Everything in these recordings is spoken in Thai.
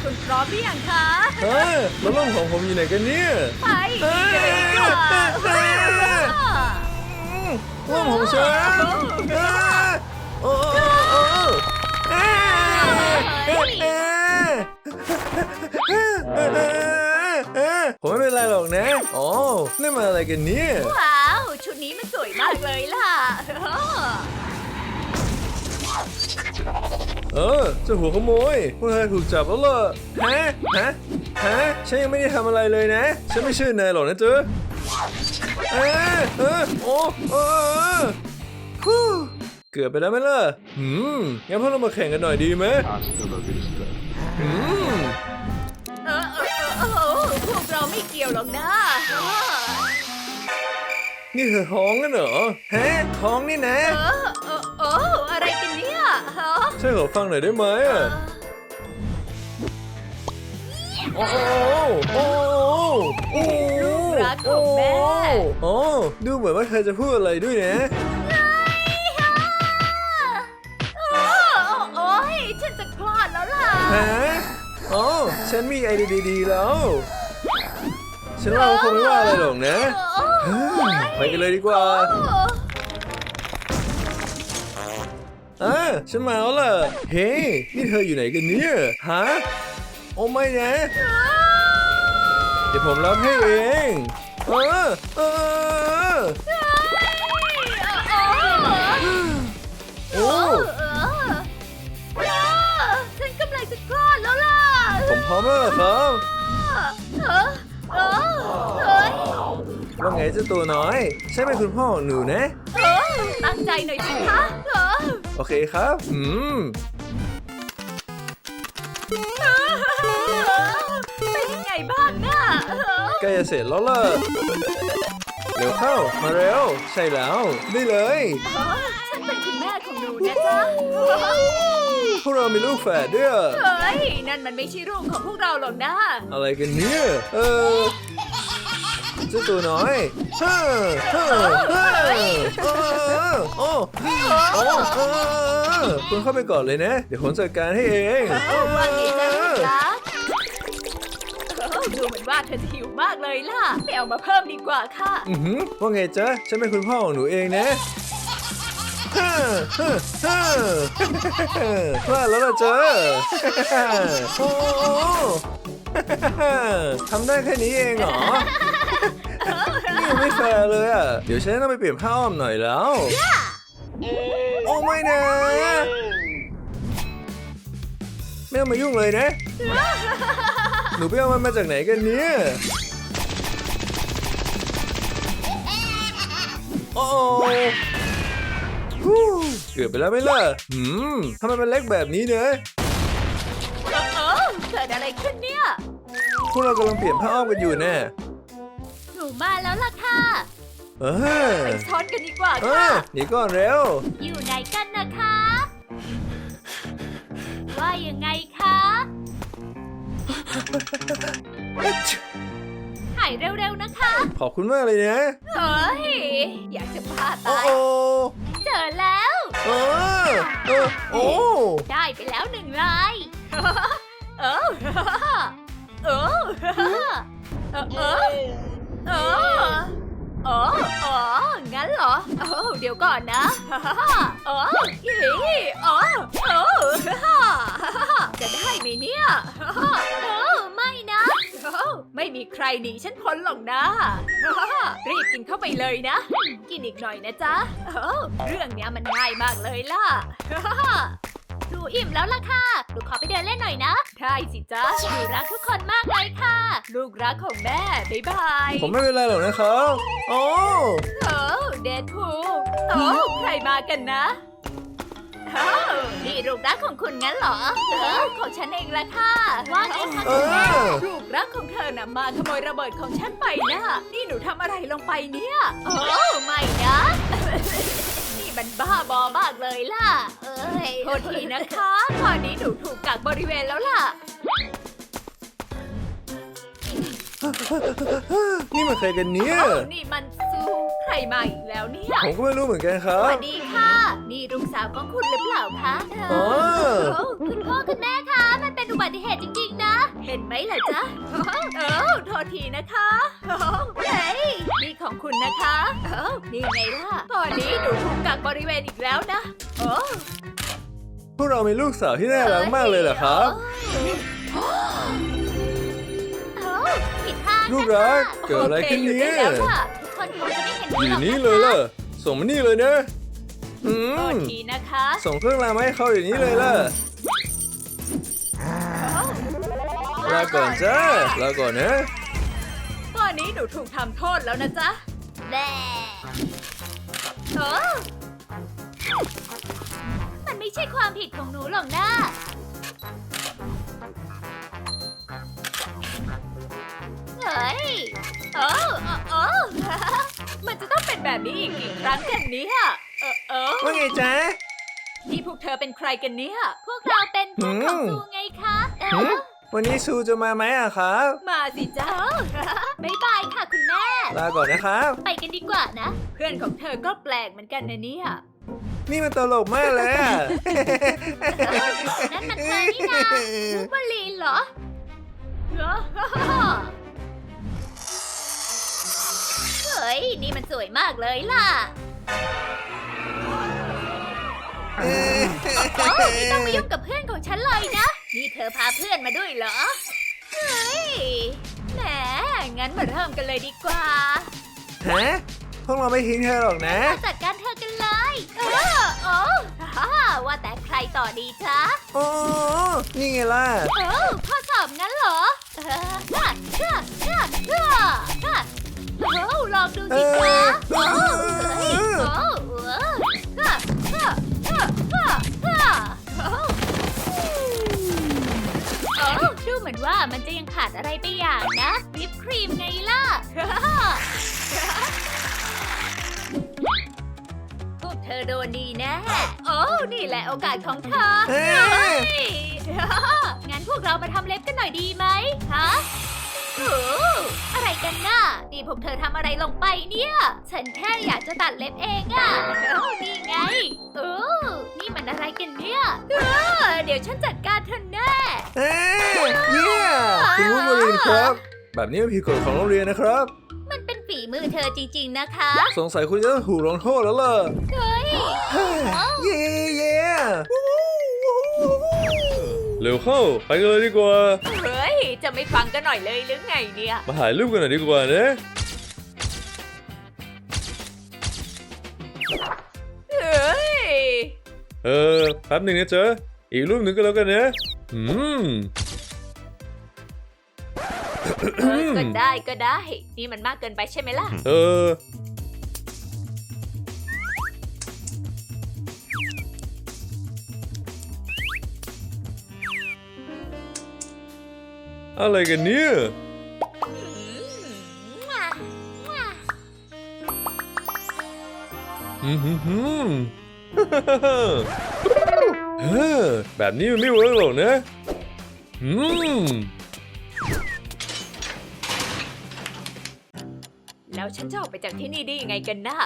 คุณพร้อมหรือยังคะเฮ้ยแล้วล่มของผมอยู่ไหนกันเนี่ยไปกันเลยดีกว่าล่มของฉันโอ้โอ้ผมไม่เป็นไรหรอกนะอ๋อนี่มาอะไรกันเนี่ยว้าว ชุดนี้มันสวยมากเลยล่ะ เออเจ้าหัวขโมยพวกเธอถูกจับแล้วเหรอฮะฮะฮะฉันยังไม่ได้ทำอะไรเลยนะ ฉันไม่เชื่อนายหรอกนะเจ๊เออเออโอ้เออฮู้เกือบไปแล้วไหมล่ะหืมงั้นพวกเรามาแข่งกันหน่อยดีไหม Hasta la vista. หืมเออเออเออเออพวกเราไม่เกี่ยวหรอกนะนี่เธอท้องกันเหรอฮะท้องนี่นะ เออเออเอออะไรกันเนี่ยฮะ ช่วยขอฟังหน่อยได้ไหมอะ โอ้โอ้โอ้โอ้ลูกรักของแม่ โอ้ดูเหมือนว่าเธอจะพูดอะไรด้วยนะ โอ้โอ้ยฉันจะคลอดแล้วล่ะ ฮะอ๋อฉันมีไอเดียดีๆแล้ว ฉันว่าเขาคงไม่ว่าอะไรหรอกนะ โอ้เฮ้ยไปกันเลยดีกว่าอ่ะฉันมาแล้วล่ะ เฮ้ยนี่เธออยู่ไหนกันเนี่ย ฮะ โอ้ไม่นะ เดี๋ยวผมรับให้เอง เออเออโอ้เออเออฉันกำลังจะคลอดแล้วล่ะผมพร้อมแล้วล่ะครับเออเออเฮ้ยว่าไงเจ้าตัวน้อย ใช่ไหมคุณพ่อของหนูนะ เออตั้งใจหน่อยสิคะเออ โอเคครับ อืม เป็นยังไงบ้างน่ะเออใกล้จะเสร็จแล้วล่ะเร็วเข้า มาเร็ว ใช่แล้วได้เลยเออฉันเป็นคุณแม่ของหนูนะจ๊ะ พวกเรามีลูกแฝดด้วยอะเฮ้ย นั่นมันไม่ใช่ลูกของพวกเราหรอกนะ อะไรกันเนี่ย เออ เจ้าตัวน้อยฮ่าฮ่าฮ่าเออโอ้โอ้เออคุณเข้าไปก่อนเลยนะ เดี๋ยวผมจัดการให้เองเออว่าไงจ๊ะลูกรักเออดูเหมือนว่าเธอจะหิวมากเลยล่ะไปเอามาเพิ่มดีกว่าค่ะ อือหือว่าไงจ๊ะ ฉันเป็นคุณพ่อของหนูเองนะฮ่าฮ่าฮ่าพลาดแล้วล่ะจ๊ะโอ้ทำได้แค่นี้เองเหรอนี่ยัง ไม่แฟร์เลยอะ เดี๋ยวฉันต้องไปเปลี่ยนผ้าอ้อมหน่อยแล้ว โอ้ไม่นะ ไม่ต้องมายุ่งเลยนะ หนูไปเอามันมาจากไหนกันเนี่ยโอ้ฮู้เกือบไปแล้วไหมล่ะหืมทำไมมันเล็กแบบนี้เนอะเออเออเกิดอะไรขึ้นเนี่ย พวกเรากำลังเปลี่ยนผ้าอ้อมกันอยู่แน่ หนูมาแล้วล่ะค่ะเออไปช้อนกันดีกว่าเอค่ะ อหนีก่อนเร็ว อยู่ไหนกันนะคะ ว่ายังไงคะหายเร็วๆนะคะ ขอบคุณมากเลยนะ เฮ้ย อยากจะพาโอ้ตาย โอ้เจอแล้ว เออเออโอ้ได้ไปแล้วหนึ่งลายเออเออเออเออ เออเออเอองั้นเหรอเออเดี๋ยวก่อนนะเอออีเออเออจะได้ไหมเนี่ยเออไม่นะเออไม่มีใครหนีฉันพ้นหรอกนะ รีบกินเข้าไปเลยนะ กินอีกหน่อยนะจ๊ะเออเรื่องเนี้ยมันง่ายมากเลยล่ะหนูอิ่มแล้วล่ะค่ะ หนูขอไปเดินเล่นหน่อยนะ ได้สิจ๊ะหนูรักทุกคนมากเลย ลูกรักของแม่ บ๊ายบายผมไม่เป็นไรหรอกนะครับโอ้โอ้เดดพูโอ้ใครมากันนะโอ้นี่ลูกรักของคุณงั้นเหรอเออของฉันเองละค่ะ ว่าไงคะเอคุณแม่ อ ลูกรักของเธอน่ะมาขโมยระเบิดของฉันไปนะนี่หนูทำอะไรลงไปเนี่ย โอ้ไม่นะ นี่มันบ้าบอมากเลยล่ะ เอ้ยโทษทีนะคะตอนนี้หนูถูกกักบริเวณแล้วล่ะ นี่มันใครกันเนี่ยเอ้านี่มันซูใครมาอีกแล้วเนี่ย ผมก็ไม่รู้เหมือนกันครัสบวัสดีค่ะ นี่ลูกสาวของคุณหรือเปล่าคะอ๋อ โอ้คุณพ่อคุณแม่คะ มันเป็นอุบัติเหตุจริงๆนะเป็นไหมล่ะจ๊ะเออโทษทีนะคะเฮ้ยนี่ของคุณนะคะเออนี่ไงล่ะ ตอนนี้หนูถูกกักบริเวณอีกแล้วนะโอ้ พวกเรามีลูกสาวที่น่ารักมากเลยเหรอครับเอ้า ผิดทางลูกรักเกิดอะไรขึ้นเนี่ย โอคหดได้แล้วค่ะทุกคนคงจะไม่เห็นอยู่หรอกนี่นะคะเลยล่ะส่งมานี่เลยนะอืโทษมทีนะคะส่งเครื่องรางมาให้เขาเดี๋ยวนี้เลยล่ะลาก่อนจ้าลาก่อนนะตอนนี้หนูถูกทำโทษแล้วนะจ๊ะแน่เออมันไม่ใช่ความผิดของหนูหรอกนะ แบบนี้อีกกี่ครั้งกันเนี้เออเออว่าไงจ๊ะ นี่พวกเธอเป็นใครกันเนี่ย พวกเราเป็นพวกของหืมซูไงคะเอหืมอวันนี้ซูจะมาไหมอะครับ มาสิจ้าบ๊ายบายค่ะคุณแม่ ลาก่อนนะครับ ไปกันดีกว่านะ เพื่อนของเธอก็แปลกเหมือนกันนะเนี่ย นี่มันตลกมากเลยอะนั่นมันเธอนี่นะบูเบอรีนเหรอเฮ้ย นี่มันสวยมากเลยล่ะโอ้ไม่ต้องมายุ่งกับเพื่อนของฉันเลยนะ นี่เธอพาเพื่อนมาด้วยเหรอ เฮ้ย แหม งั้นมาเริ่มกันเลยดีกว่า ฮะพวกเราไม่ทิ้งเธอหรอกนะมาจัดการเธอกันเลย เออโอ้ฮ่าว่าแต่ใครต่อดีจ๊ะโอ้นี่ไงล่ะเออข้อสอบงั้นเหรอเออฮ่าฮ่าฮ่าฮ่า ฮ่าเออลองดูสิคะโอ้เฮ้ยโอ้ฮ่าฮ่าฮ่าฮ่าฮ่าโอ้โอ้ดูเหมือนว่ามันจะยังขาดอะไรไปอย่างนะวิปครีมไงล่ะพวกเธอโดนดีแน่โอ้นี่แหละโอกาสของเธอเฮ้ยเฮ้ยงั้นพวกเรามาทำเล็บกันหน่อยดีไหมฮะ โอ้อะไรกันน่ะนี่พวกเธอทำอะไรลงไปเนี่ย ฉันแค่อยากจะตัดเล็บเองอะโอ้นี่ไงเออนี่มันอะไรกันเนี่ยเออเดี๋ยวฉันจัดการเธอแน่ เอ้ยเยี่ยคุณวุ้นบรินครับ แบบนี้มันผิดกฎของโรงเรียนนะครับ มันเป็นฝีมือเธอจริง ๆ นะคะ สงสัยคุณจะต้องถูกลงโทษแล้วล่ะเฮ้ยเย่เย่เร็วเข้า ไปกันเลยดีกว่าเฮ้ย จะไม่ฟังกันหน่อยเลยหรือไงเนี่ย มาถ่ายรูปกันหน่อยดีกว่านะเฮ้ย เออแป๊บหนึ่งนะเจ๊ะอีกรูปหนึ่งก็แล้วกันนะอืมเออก็ได้ก็ได้ นี่มันมากเกินไปใช่ไหมล่ะ เออ อะไรกันเนี่ยอืมฮึฮึแบบนี้มันไม่เวิร์กหรอกนะ อืม แล้วฉันจะออกไปจากที่นี่ได้ยังไงกันนะ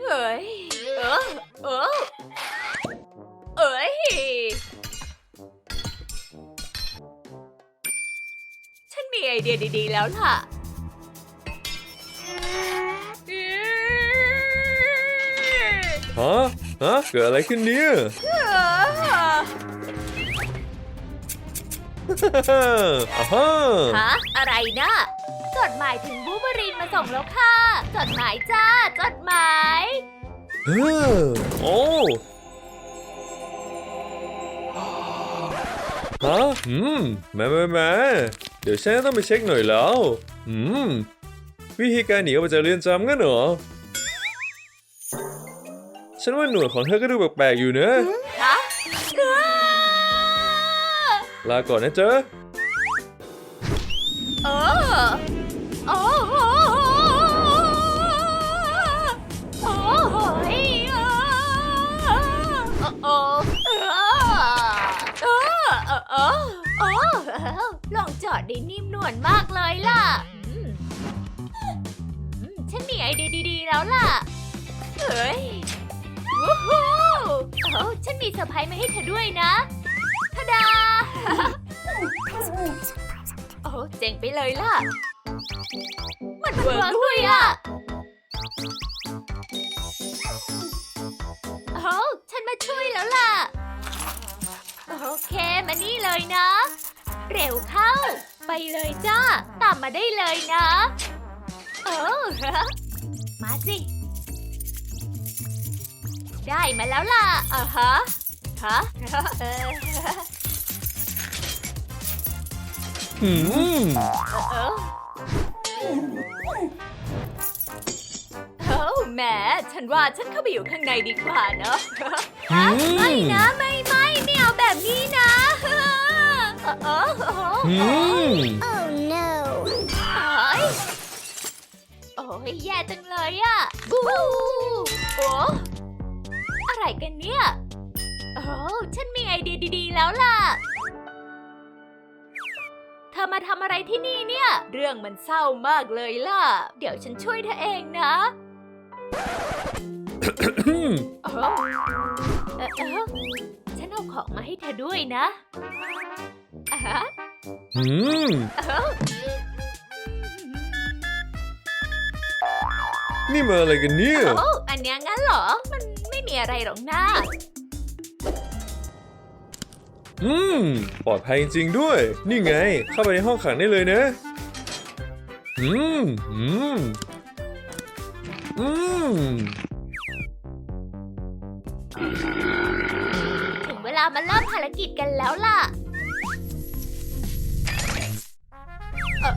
เฮ้ย เออเออเอ้ย มีไอเดียดีๆแล้วล่ะฮะฮะเกิดอะไรขึ้นเนี่ยอ่าฮะฮะอะไรนะจดหมายถึงบูเบอรีนมาส่งแล้วค่ะ จดหมายจ้า จดหมายเออโอ้ฮะอืมแม่แม่แม่เดี๋ยวฉันต้องไปเช็คหน่อยแล้ว อืม วิธีการหนีออกมาจากเรือนจำงั้นเหรอ ฉันว่าหนวดของเธอก็ดูแปลกๆอยู่นะฮะลาก่อนนะเจ๊ะเออโอ้ อ้ลองจอดได้นิ่มนวลมากเลยล่ะอืมอืมฉันมีไอเดียดีๆแล้วล่ะ เฮ้ยวู้ฮู้โอ้ฉันมีเซอร์ไพรส์มาให้เธอด้วยนะทะดา โอ้เจ๋งไปเลยล่ะ มันเวิร์กด้วยอะ โอ้ฉันมาช่วยแล้วล่ะ โอเค มานี่เลยนะ เร็วเข้า ไปเลยจ้า ตามมาได้เลยนะโอ้มาสิ ได้มาแล้วล่ะอ่าฮะฮะเออหืมเออโอ้แหมฉันว่าฉันเข้าไปอยู่ข้างในดีกว่าเนอะหืไม่มนะ ไม่ไม่ไม่เอาแบบนี้นะเออเออเออหืม Oh no! เฮ้ยโอ้ยแย่จังเลยอะบูโอ้อะไรกันเนี่ย โอ้ฉันมีไอเดียดีๆ แล้วล่ะ เธอมาทำอะไรที่นี่เนี่ย เรื่องมันเศร้ามากเลยล่ะ เดี๋ยวฉันช่วยเธอเองนะเออเออเออฉันเอาของมาให้เธอด้วยนะ อะฮะหืมเออนี่มาอะไรกันเนี่ย โอ้อันเนี้ยงั้นเหรอ มันไม่มีอะไรหรอกนะอืม ปลอดภัยจริงๆด้วย นี่ไง เข้าไปในห้องขังได้เลยนะ อืม อืม อืม ถึงเวลามาเริ่มภารกิจกันแล้วล่ะ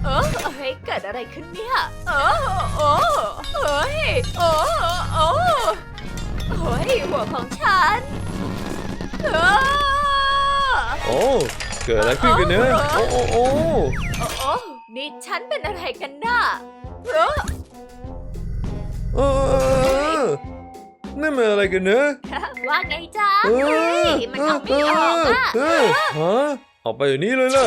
เออเออเฮ้ยเกิดอะไรขึ้นเนี่ยเออโอ้เฮ้ยโอ้โอ้เฮ้ยหัวของฉันเออโอ้เกิดอะไรขึ้นกันเนอะโอ้โอ้โอ้โอ้โอ้นี่ฉันเป็นอะไรกันน่ะเออเออนั่นมันอะไรกันเนอะว่าไงจ๊ะเฮ้ยมันเอาไม่ออกอะฮะออกไปอยู่นี่เลยล่ะ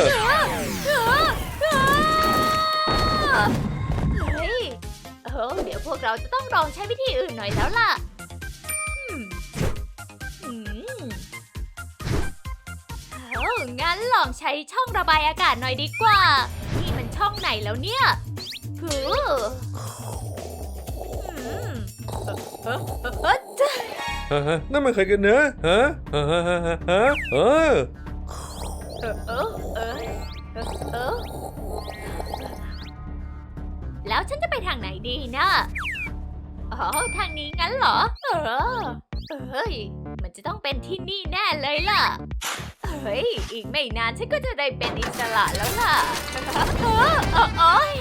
เฮ้ยเออเดี๋ยวพวกเราจะต้องลองใช้วิธีอื่นหน่อยแล้วล่ะอืมอืมเอองั้นลองใช้ช่องระบายอากาศหน่อยดีกว่า นี่มันช่องไหนแล้วเนี่ยคืออืมเออเออเออเจ้าฮะฮะนั่นมันใครกันเนอะฮะฮะฮะฮะฮะฮะเออเออเออเออเออเออ แล้วฉันจะไปทางไหนดีนะอ๋อทางนี้งั้นเหรอ เออเอ้ย มันจะต้องเป็นที่นี่แน่เลยล่ะ เฮ้ย อีกไม่นานฉันก็จะได้เป็นอิสระแล้วล่ะเออเออโอ้ย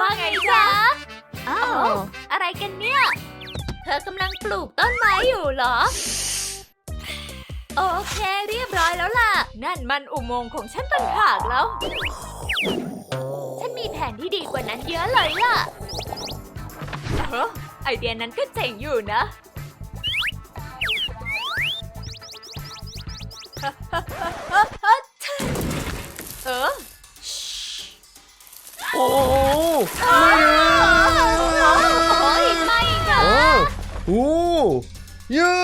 ว่าไงจ๊ะ Oh! อะไรกันเนี่ย เธอกำลังปลูกต้นไม้อยู่เหรอ โอเคเรียบร้อยแล้วล่ะ นั่นมันอุโมงค์ของฉันต่างหากแล้ว นมีแผนที่ดีกว่านั้นเยอะเลยล่ะเออไอเดียนั้นก็เจ๋งอยู่นะ เออโอ้โอ้โอ้ไม่นะโอ้ยไม่นะเออโอ้เยอ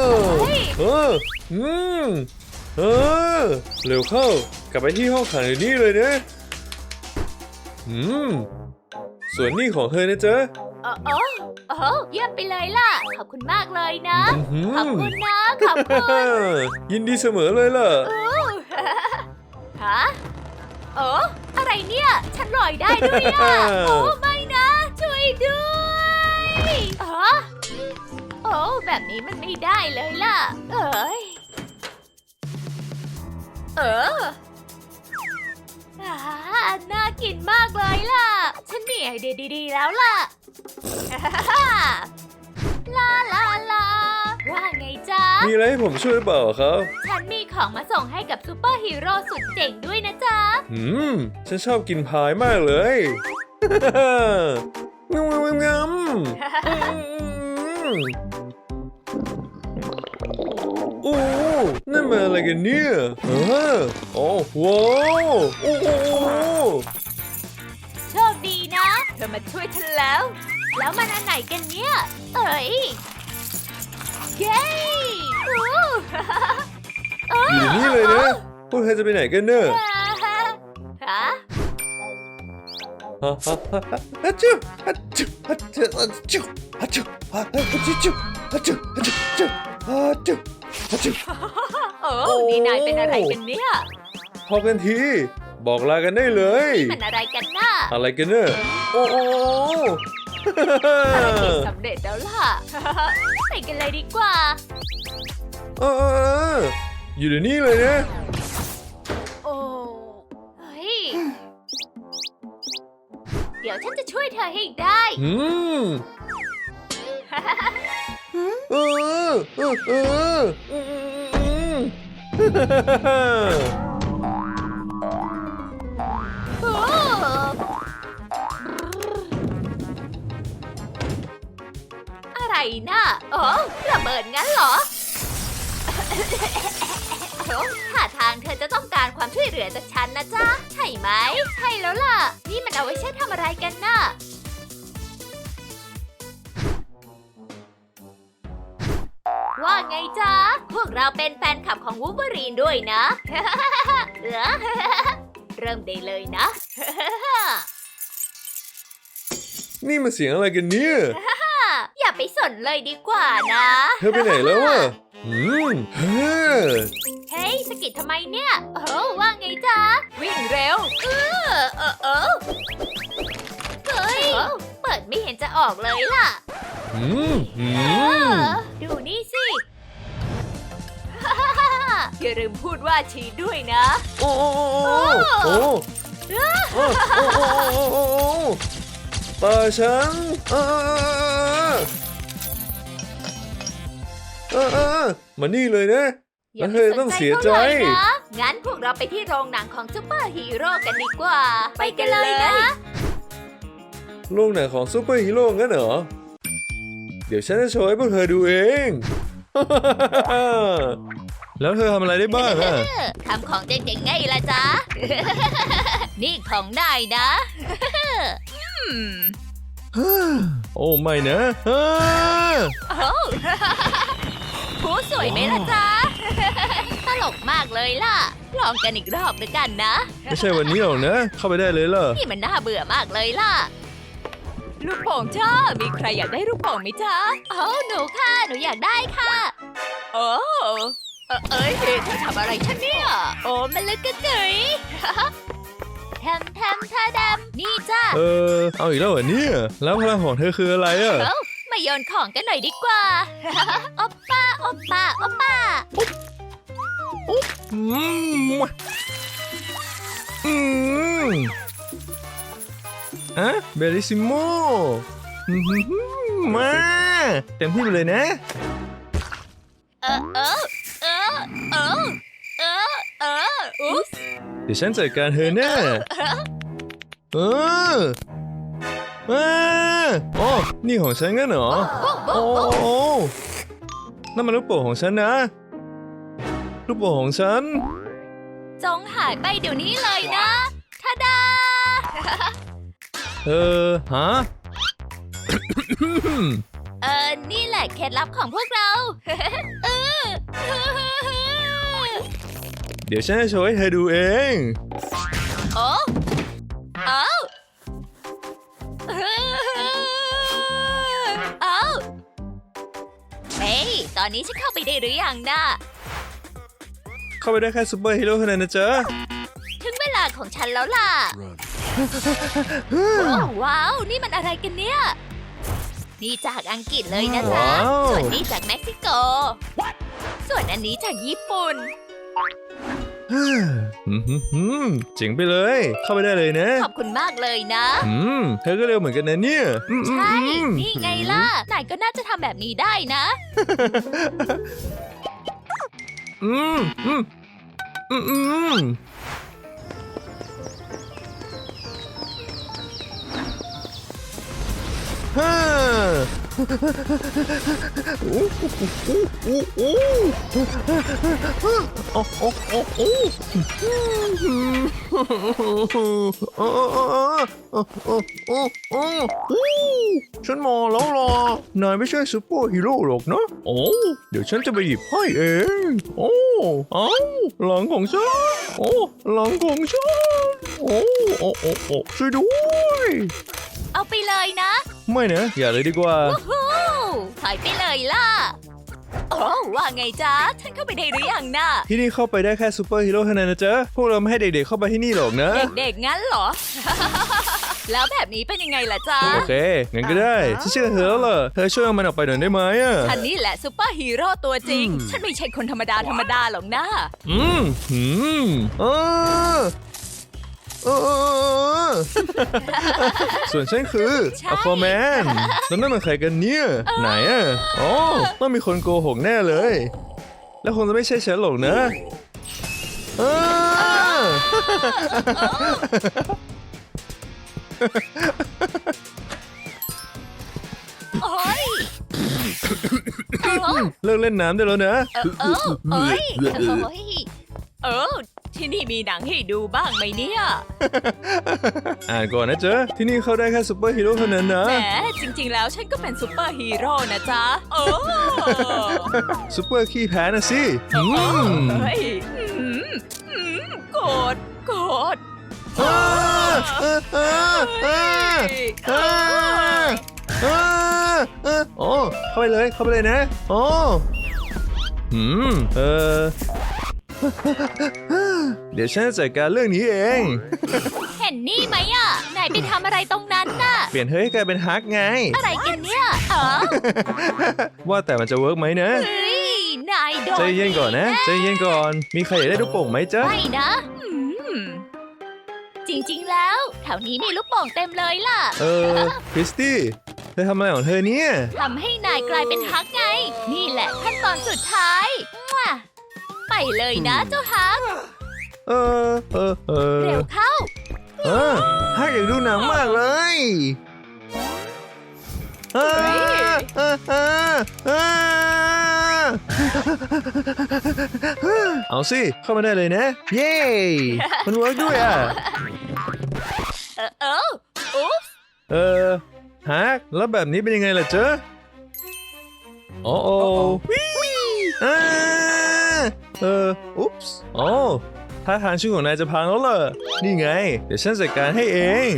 ะเฮ้ยเอออืมเออเร็วเข้ากลับไปที่ห้องขังเดี๋ยวนี้เลยนะ อืม ส่วนนี้ของเธอนะจ๊ะเออเออเออเยี่ยมไปเลยล่ะ ขอบคุณมากเลยนะ อื้อหือ ขอบคุณนะ ขอบคุณ ยินดีเสมอเลยล่ะอู้ฮะโอ้อะไรเนี่ย ฉันลอยได้ด้วยอะ โอ้ไม่นะ ช่วยด้วยอ๋อโอ้แบบนี้มันไม่ได้เลยล่ะ เอ้ย เออ อ่าน่ากินมากเลยล่ะ ฉันมีไอเดียดีๆแล้วล่ะลาลาลาว่าไงจ๊ะ มีอะไรให้ผมช่วยหรือเปล่าครับ ฉันมีของมาส่งให้กับซูเปอร์ฮีโร่สุดเจ๋งด้วยนะจ๊ะ อืม ฉันชอบกินพายมากเลยงำงำงำอืมโอ้ นั่นมันอะไรกันเนี่ยเออโอ้ว้าวโอ้โอ้โชคดีนะเธอมาช่วยฉันแล้ว แล้วมันอันไหนกันเนี่ย เอ้ยเย้อู้อยู่นี่เลยนะพวกเธอจะไปไหนกันเนอะฮะฮะฮะฮะฮัจจุฮัจจุฮัจจุฮัจจุฮัจจุฮัจจุฮัจจุฮัจจุฮัจจุ ฮัจจุฮัจจุโอ้นี่นายเป็นอะไรกันเนี่ย พอกันที บอกลากันได้เลย มันอะไรกันน่ะอะไรกันเนอะโอ้โอ้ภารกิจสำเร็จแล้วล่ะ ไปกันเลยดีกว่า เออเออเอออยู่เดี๋ยวนี้เลยนะ โอ้เฮ้ย เดี๋ยวฉันจะช่วยเธอให้ได้ อืม เออเออเอออะไรนะ่ะโอ้ระเบิดงั้นเหรอโอ้ท่าทางเธอจะต้องการความช่วยเหลือจากฉันนะจ๊ะ ใช่ไหม ใช่แล้วล่ะ นี่มันเอาไว้ใช้ทำอะไรกันน่ะ พวกเราเป็นแฟนคลับของวู l เ e อรีนด้วยนะเออเริ่มได้เลยนะ นี่มันเสียงอะไรกันเนี่ย อย่าไปสนเลยดีกว่านะ เธอไปไหนแล้วอะอืมเฮ้อเฮ้ยสกิดทำไมเนี่ยเออว่าไงจ๊ะ วิ่งเร็ว เออเออเออเฮ้ย เปิดไม่เห็นจะออกเลยล่ะ อืมอืเอม ลืมพูดว่าชีด้วยนะ โอ้โอ้โอ้โอ้โอ้โอ้โอ้โอ้โอ้โอ้ตาฉันเออเออเออมานี่เลยนะอย่าไปเฮ้ยสนต้องใจเสียเขาใจเลยนะ งั้นพวกเราไปที่โรงหนังของซูเปอร์ฮีโร่กันดีกว่า ไปกันเลยนะ โรงหนังของซูเปอร์ฮีโร่งั้นเหรอ เดี๋ยวฉันจะโชว์ให้พวกเธอดูเอง แล้วเธอทำอะไรได้บ้างอะทำของเจ๋งๆไงล่ะจ๊ะ นี่ของนายนะอืมโอ้ไม่นะอ่าโอ้ผู้สวยไหมล่ะจ๊ะ ตลกมากเลยล่ะ ลองกันอีกรอบด้วยกันนะ ไม่ใช่วันนี้หรอกนะ เข้าไปได้เลยเหรอนี่มันน่าเบื่อมากเลยล่ะ ลูกโป่งจ้ามีใครอยากได้ลูกโป่งไหมจ๊ะโอ้หนูค่ะ หนูอยากได้ค่ะ โอ้ เอ่อเอ้ยเธอทำอะไรฉันเนี่ย โอ้มันลึกกระจุยแทมแทมท่าดำนี่จ้าเออ เอาอีกแล้วเหรอเนี่ย แล้วพลังของเธอคืออะไรอะเอ้ามาโยนของกันหน่อยดีกว่าโอปป้าโอปป้าโอปป้าอืมอืมอะเบลิซิโมอืมมาเต็มที่ไปเลยนะ เออเออเออเออเออเอออุ๊ส เดี๋ยวฉันจัดการเธอแน่เออเออโอ้นี่ของฉันงั้นเหรอโบ๊ะโอ้โบ๊ะโบ๊ะโอ้นั่นมันลูกโป่งของฉันนะ ลูกโป่งของฉัน จงหายไปเดี๋ยวนี้เลยนะทาดา เออ ฮะ เออ นี่แหละเคล็ดลับของพวกเรา เออเดี๋ยวฉันจะโชว์ให้เธอดูเอง โอ้เอ้าเอ้าเฮ้ย ตอนนี้ฉันเข้าไปได้หรือยังนะ เข้าไปได้แค่ซูเปอร์ฮีโร่เท่านั้นนะจ๊ะถึงเวลาของฉันแล้วล่ะโอ้ว้าว นี่มันอะไรกันเนี่ย นี่จากอังกฤษเลยนะจ๊ะว้าวส่วนนี้จากเม็กซิโก ส่วนอันนี้จากญี่ปุ่นอืมหืมหืม เจ๋งไปเลย เข้าไปได้เลยนะ ขอบคุณมากเลยนะ อืม เธอก็เร็วเหมือนกันนะเนี่ยอืมอืมใช่อืมนี่ไงล่ะ นายก็น่าจะทำแบบนี้ได้นะ อืม อืม อืม อืมฮ่า ฉันมาแล้วล่ะ นายไม่ใช่ซูเปอร์ฮีโร่หรอกนะ โอ้ เดี๋ยวฉันจะไปหยิบให้เอง โอ้ เอาหลังของฉัน โอ้ หลังของฉัน โอ้ โอ้ โอ้ ช่วยด้วย เอาไปเลยนะ ไม่นะ อย่าเลยดีกว่าฮู้ถอยไปเลยล่ะ โอ้ว่าไงจ๊ะฉันเข้าไปได้หรือยังน่ะ ที่นี่เข้าไปได้แค่ซูเปอร์ฮีโร่เท่านั้นนะจ๊ะพวกเราไม่ให้เด็กๆเข้าไปที่นี่หรอกนะ เด็กๆงั้นเหรอ แล้วแบบนี้เป็นยังไงล่ะจ๊ะ โอเคงั้นก็ได้ฉันเชื่อเธอแล้วล่ะเธอช่วยเอามันออกไปหน่อยได้ไหมอะฉันนี่แหละซูเปอร์ฮีโร่ตัวจริง ฉันไม่ใช่คนธรรมดาธรรมดาหรอกนะ อืมอืมเออ เออเออเออ ส่วนฉันคือใช่ อควาแมนแล้วนั่นมันใครกันเนี่ย ไหนอะอ๋อต้องมีคนโกหกแน่เลย แล้วคงจะไม่ใช่ฉันหรอกนะเออโอ้ยเออเลิกเล่นน้ำได้แล้วนะ เออเออเอ้ยโอ้ยเออ ที่นี่มีหนังให้ดูบ้างไหมเนี่ย อ่านก่อนนะเจ๊ะที่นี่เข้าได้แค่ซูเปอร์ฮีโร่เท่านั้นนะ แหมจริงๆแล้วฉันก็เป็นซูเปอร์ฮีโร่นะจ๊ะ โอ้ซูเปอร์ขี้แพ้นะสิอืโอ้มเฮ้ยอืมอืมโกรธโกรธอ่าอ่าอ่าอ่าอ่าอ่าอ่าโอ้เข้าไปเลยเข้าไปเลยนะโอ้หืม เออ เดี๋ยวฉันจะจัดการเรื่องนี้เอง เห็นนี่ไหมอะนายไปทำอะไรตรงนั้นน่ะ เปลี่ยนเธอให้กลายเป็นฮักไง อะไรกันเนี่ยเออว่าแต่มันจะเวิร์กไหมนะ เฮ้ยนายโดนใจเย็นก่อนนะใจเย็นก่อน มีใครอยากได้ลูกโป่งไหมจ๊ะ ไม่นะอืมจริงๆแล้ว แถวนี้มีลูกโป่งเต็มเลยล่ะเออคริสตี้เธอทำอะไรของเธอเนี่ย ทำให้นายกลายเป็นฮักไง นี่แหละขั้นตอนสุดท้ายมั่ว ไปเลยนะเจ้าฮัก เออเออเออเร็วเข้า เออฮักอยากดูหนังมากเลยเออเออเออเออเอาสิ เข้ามาได้เลยนะ เย้ มันเวิร์กด้วยอะ เออเอออุ๊บเออฮักแล้วแบบนี้เป็นยังไงล่ะเจ๊ะโอ้โอ้อ่า เออ อุ๊ปส์โอ้ท่าทางชื่อของนายจะพังแล้วล่ะนี่ไง เดี๋ยวฉันจัดการให้เอง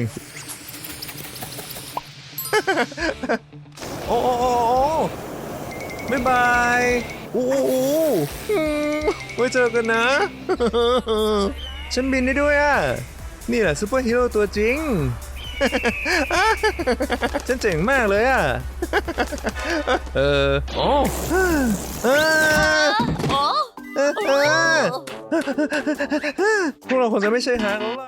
โอ้โอ้โอ้โอ้บ๊ายบายอู้อู้อู้อืมไว้เจอกันนะ ฉันบินได้ด้วยอะ นี่แหละซูเปอร์ฮีโร่ตัวจริง ฉันเจ๋งมากเลยอะ เออ โอ้เออโอ้เออเออ พวกเราคงจะไม่ใช่ฮาร์กแล้วล่ะ